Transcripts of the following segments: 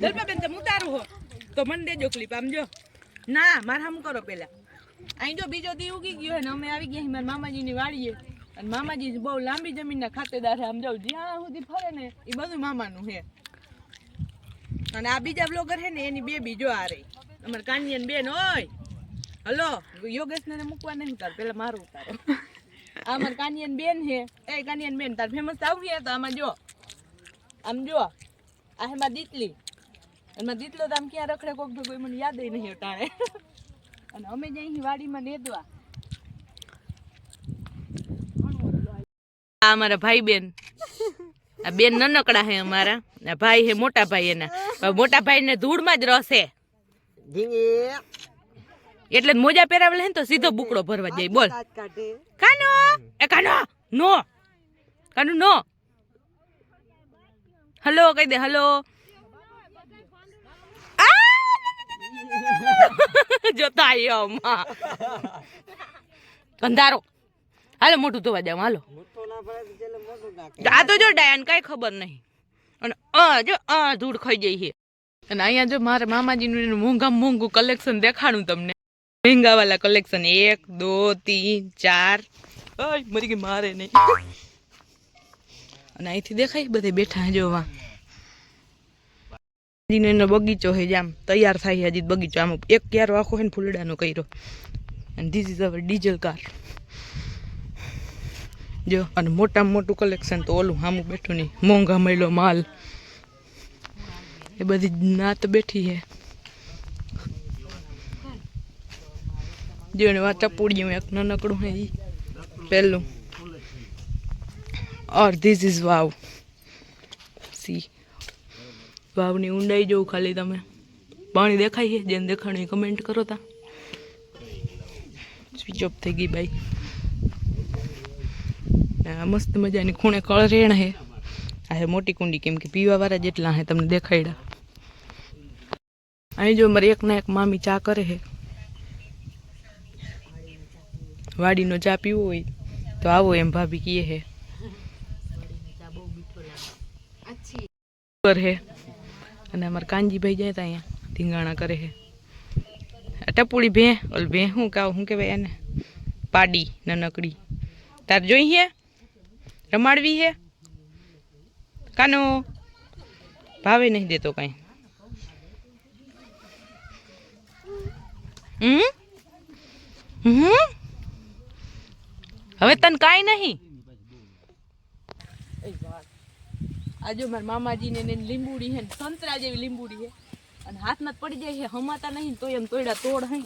દલપાબેન તમે ઉતારું હો તો મને દેજો ક્લિપ આમ ના, મારે હમ કરો પેલા. અહીં જો બીજો દી ઉગી ગયો ને અમે આવી ગયા મારા મામાજીની વાડીએ અને મામાજી બહુ લાંબી જમીનના ખાતેદાર આમ જાઉં જ્યાં સુધી ફરે ને એ બધું મામાનું હે અને આ બીજા બ્લોગર હે ને, એની બે બીજો આ રહી અમારે કાનિયન બેન હોય. હલો યોગેશ ને મૂકવા નહીં ઉતાર પેલા મારું ઉતારો. અમારે કાનિયન બેન હે. એ કાનિયન બેન તાર ફેમસ આવું હે તો આમાં જો. આમ જો આ હેમાં દીતલી. એમાં દીતલો તો આમ ક્યાં રખડે કોક ભેગો મને યાદ નહીં અટાણે. અને અમે જઈ વાડીમાં નેદવા. આ અમારા ભાઈ બેન. આ બેન નનકડા હે અમારા. આ ભાઈ હે મોટા ભાઈ એના. મોટા ભાઈ ને ધૂળમાં જ રસ રસે એટલે મોજા પહેરાવેલા હે ને તો સીધો બુકડો ભરવા જાય. બોલ. કાનો? એ કાનો? નો. કાનો નો. હલો કહી દે હલો. જોતા આવ્યો માં અંધારો. હાલો મોટું ધોવા જાવ હાલો. આ તો જો ડાયન કઈ ખબર નહીં. અને આ જો આ ધૂળ ખાઈ છે. અને અહીંયા જો મારા મામાજીનું મોંઘા મોંઘું કલેક્શન દેખાડું તમને. મહેંગા વાલા કલેક્શન એક દો તીન ચાર. મરી ગઈ મારે નહીં. અને અહીંથી દેખાય બધે બેઠા જોવા હજીનો એનો બગીચો છે જામ. તૈયાર થાય હજી બગીચો. આમ એક ક્યારો આખો છે ને ફૂલડાનો કર્યો. અને this is our diesel car જો અને મોટામાં મોટું કલેક્શન તો ઓલું હામું બેઠું નહીં. મોંઘા મળેલો માલ. એ બધી નાત બેઠી છે જો ને આ ટપુડિયું એક નાનકડું હે પહેલું ઓર ધીસ ઇઝ વાવ સી વાવની ઊંડાઈ જોઉં ખાલી તમે. પાણી દેખાય છે? જેને દેખાણું કમેન્ટ કરો તા. સ્વિચ ઓફ થઈ ગઈ ભાઈ મસ્ત મજાની ખૂણે કળરેણ હે. આ હે મોટી કુંડી કેમ કે પીવા વાળા જેટલા હે તમને દેખાડ્યા અહીં જો મારી એક ના એક મામી ચા કરે હે. વાડીનો ચા પીવો હોય તો આવો એમ ભાભી કીએ હે પર હે અને અમારા કાનજીભાઈ જાય તા અહીંયા ધીંગાણા કરે હે આ ટપુડી ભે ઓલ ભે શું કાવ શું કહેવાય એને પાડી નાનકડી તાર જોઈ હે રમાડવી હે કાનો ભાવે નહીં દેતો કાંઈ હમ હમ હવે તને કાંઈ નહીં. આજે મારા મામાજીને ને લીંબુડી હે ને સંતરા જેવી લીંબુડી હે અને હાથમાં જ પડી જાય છે હમાતા નહીં તો એમ તોડા તોડ હે.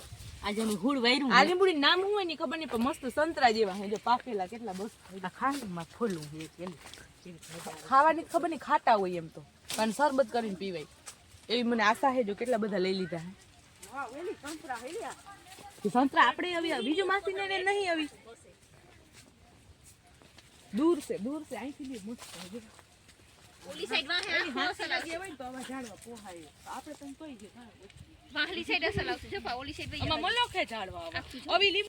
આજે હું હુડ વાયરું આ લીંબુડી નામ હું હોયની ખબર નહીં પણ મસ્ત સંતરા જેવા હે જો પાકેલા કેટલા બસ. આ ખાંડમાં ફોલું હે ખાવાની ખબર નહીં ખાટા હોય એમ તો. પણ શરબત કરીને પીવાય. એવી મને આશા હે જો કેટલા બધા લઈ લીધા હે સંતરા આપણે આવી બીજું માસી ને નહીં આવી. દૂર છે દૂર છે અહીંથી બી મસ્ત છે જો. ઓલી સાઈડ વાહે લાગી હોય તો આવા ઝાડવા પોહાય. આપણે તો તોય જે વાહલી સાઈડ અસલ આવશે. જો પા ઓલી સાઈડ આમાં મલોખે ઝાડવા આવા. લીંબુ